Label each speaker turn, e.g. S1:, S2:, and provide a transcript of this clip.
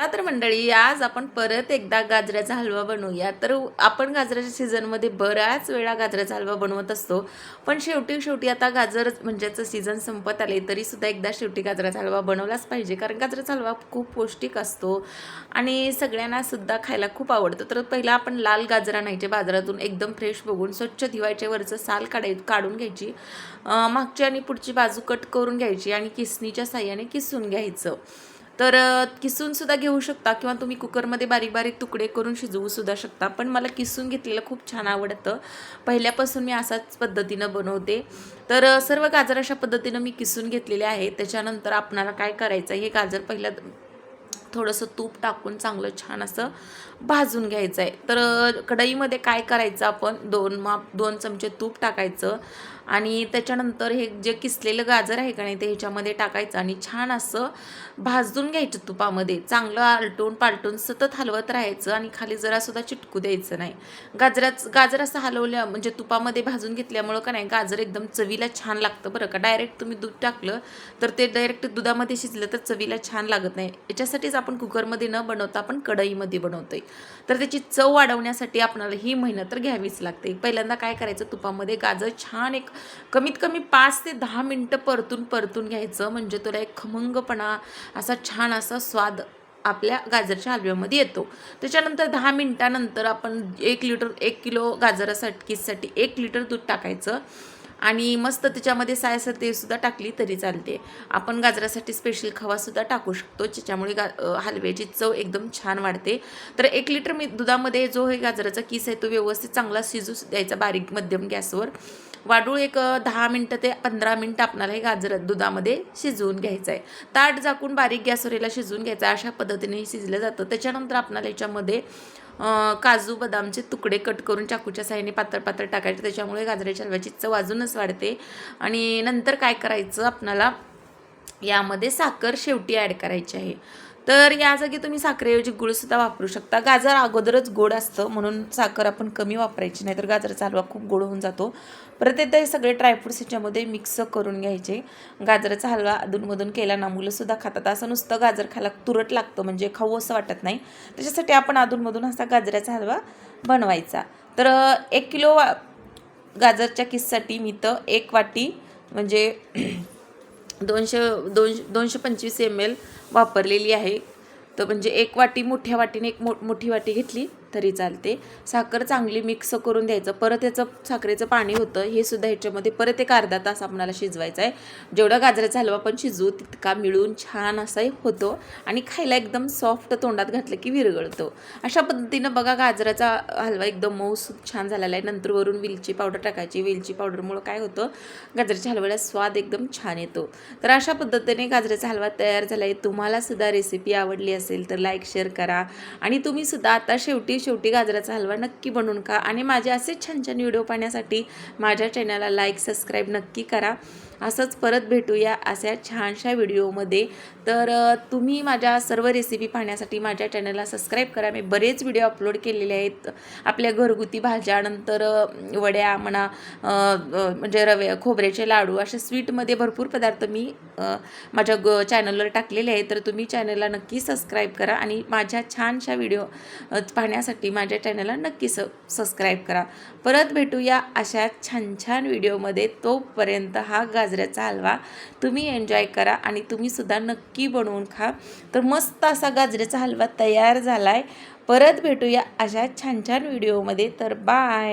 S1: चला तर मंडळी आज आपण परत एकदा गाजराचा हलवा बनवूया. तर आपण गाजराच्या सीझनमध्ये बऱ्याच वेळा गाजराचा हलवा बनवत असतो. पण शेवटी शेवटी आता गाजर म्हणजेच सीझन संपत आले तरी सुद्धा एकदा शेवटी गाजराचा हलवा बनवलाच पाहिजे. कारण गाजराचा हलवा खूप पौष्टिक असतो आणि सगळ्यांना सुद्धा खायला खूप आवडतं. तर पहिला आपण लाल गाजर आणायचे बाजारातून एकदम फ्रेश बघून स्वच्छ धुवायचे वरचं साल काढाय काढून घ्यायची. मागची आणि पुढची बाजू कट करून घ्यायची आणि किसणीच्या साह्याने किसून घ्यायचं. तर किसूनसुद्धा किसून सुद्धा घेऊ शकता किंवा तुम्ही कुकरमध्ये बारीक बारीक तुकडे करून शिजवू सुद्धा शकता. पण मला किसून घेतलेलं खूप छान आवडतं. पहिल्यापासून मी असाच पद्धतीनं बनवते. तर सर्व गाजर अशा पद्धतीनं मी किसून घेतलेले आहे त्याच्यानंतर आपणाला काय करायचं हे गाजर पहिल्या थोडंसं तूप टाकून चांगलं छान असं भाजून घ्यायचं आहे. तर कढईमध्ये काय करायचं आपण दोन माप दोन चमचे तूप टाकायचं. आणि त्याच्यानंतर हे जे किसलेलं गाजर आहे का नाही ते ह्याच्यामध्ये टाकायचं आणि छान असं भाजून घ्यायचं तुपामध्ये. चांगलं आलटून पालटून सतत हलवत राहायचं आणि खाली जरासुद्धा चिटकू द्यायचं नाही. गाजराच गाजर असं हलवल्या म्हणजे तुपामध्ये भाजून घेतल्यामुळं का नाही गाजर एकदम चवीला छान लागतं बरं का. डायरेक्ट तुम्ही दूध टाकलं तर ते डायरेक्ट दुधामध्ये शिजलं तर चवीला छान लागत नाही. याच्यासाठीच आपण कुकरमध्ये न बनवता आपण कढईमध्ये बनवतोय. तर त्याची चव वाढवण्यासाठी आपणाला ही मेहनत तर घ्यावीच लागते. पहिल्यांदा काय करायचं तुपामध्ये गाजर छान एक कमीत कमी पाच ते दहा मिनटं परतून परतून घ्यायचं. म्हणजे तुला एक खमंगपणा असा छान असा स्वाद आपल्या गाजरच्या हलव्यामध्ये येतो. त्याच्यानंतर दहा मिनटानंतर आपण एक लिटर एक किलो गाजरासाठीसाठी एक लिटर दूध टाकायचं. आणि मस्त त्याच्यामध्ये सायसर सुद्धा टाकली तरी चालते. आपण गाजरासाठी स्पेशल खवासुद्धा टाकू शकतो. ज्याच्यामुळे गा हलव्याची चव एकदम छान वाढते. तर एक लिटर मी दुधामध्ये जो हे गाजराचा किस आहे तो व्यवस्थित चांगला शिजू द्यायचा बारीक मध्यम गॅसवर. वाढूळ एक दहा मिनटं ते पंधरा मिनटं आपणाला हे गाजर दुधामध्ये शिजवून घ्यायचं आहे ताट झाकून बारीक गॅसवर याला शिजवून घ्यायचं आहे. अशा पद्धतीने शिजलं जातं. त्याच्यानंतर आपणाला याच्यामध्ये काजू बदामचे तुकडे कट करून चाकूच्या साहाय्याने पातळ पातळ टाकायचे. त्याच्यामुळे गाजराच्या हलव्याची चव अजूनच वाढते. आणि नंतर काय करायचं आपणाला? यामध्ये साखर शेवटी ॲड करायची आहे. तर या जागी तुम्ही साखरेऐवजी गुळसुद्धा वापरू शकता. गाजर अगोदरच गोड असतं म्हणून साखर आपण कमी वापरायची नाहीतर गाजराचा हलवा खूप गोड होऊन जातो. परत एकदा हे सगळे ड्रायफ्रुट्स ह्याच्यामध्ये मिक्स करून घ्यायचे. गाजराचा हलवा अधूनमधून केला ना मुलंसुद्धा खातात. असं नुसतं गाजर खायला तुरट लागतं म्हणजे खाऊ असं वाटत नाही. त्याच्यासाठी आपण अधूनमधून असा गाजराचा हलवा बनवायचा. तर एक किलो वा गाजरच्या किससाठी मी तर एक वाटी म्हणजे दोनशे दोनशे दोनशे पंचवीस एम एल वापरलेली आहे. तर म्हणजे एक वाटी मोठ्या वाटीने एक मो मोठी वाटी घेतली. तरी चालते. साखर चांगली मिक्स करून द्यायचं. परत याचं साखरेचं पाणी होतं हे सुद्धा ह्याच्यामध्ये परत एक अर्धा तास आपणाला शिजवायचं आहे. जेवढा गाजराचा हलवा पण शिजवू तितका मिळून छान असा होतो आणि खायला एकदम सॉफ्ट तोंडात घातलं की विरगळतो अशा पद्धतीनं बघा गाजराचा हलवा एकदम मऊ छान झालेला आहे. नंतर वरून वेलची पावडर टाकायची. वेलची पावडरमुळं काय होतं? गाजराच्या हलव्याला स्वाद एकदम छान येतो. तर अशा पद्धतीने गाजराचा हलवा तयार झाला आहे. तुम्हाला सुद्धा रेसिपी आवडली असेल तर लाईक शेअर करा. आणि तुम्ही सुद्धा आता शेवटी शेवटी गाजराचा हलवा नक्की बनवून खा. आणि माझे असे छान छान व्हिडिओ पाहण्यासाठी माझ्या चॅनलला लाईक सबस्क्राईब नक्की करा. असंच परत भेटूया अशा छानशा व्हिडिओमध्ये. तर तुम्ही माझ्या सर्व रेसिपी पाहण्यासाठी माझ्या चॅनलला सबस्क्राईब करा. मी बरेच व्हिडिओ अपलोड केलेले आहेत. आपल्या घरगुती भाज्या नंतर वड्या म्हणा म्हणजे रव्या खोबऱ्याचे लाडू अशा स्वीटमध्ये भरपूर पदार्थ मी माझ्या ग चॅनलवर टाकलेले आहे तर तुम्ही चॅनलला नक्की सबस्क्राईब करा आणि माझ्या छानशा व्हिडिओ पाहण्यासाठी माझ्या चॅनलला नक्की स सबस्क्राईब करा. परत भेटूया अशा छान छान व्हिडिओमध्ये तोपर्यंत हा गाजऱ्याचा हलवा तुम्ही एन्जॉय करा आणि तुम्हीसुद्धा नक्की बनवून खा. तर मस्त असा गाजऱ्याचा हलवा तयार झाला आहे परत भेटूया अशा छान छान व्हिडिओमध्ये तर बाय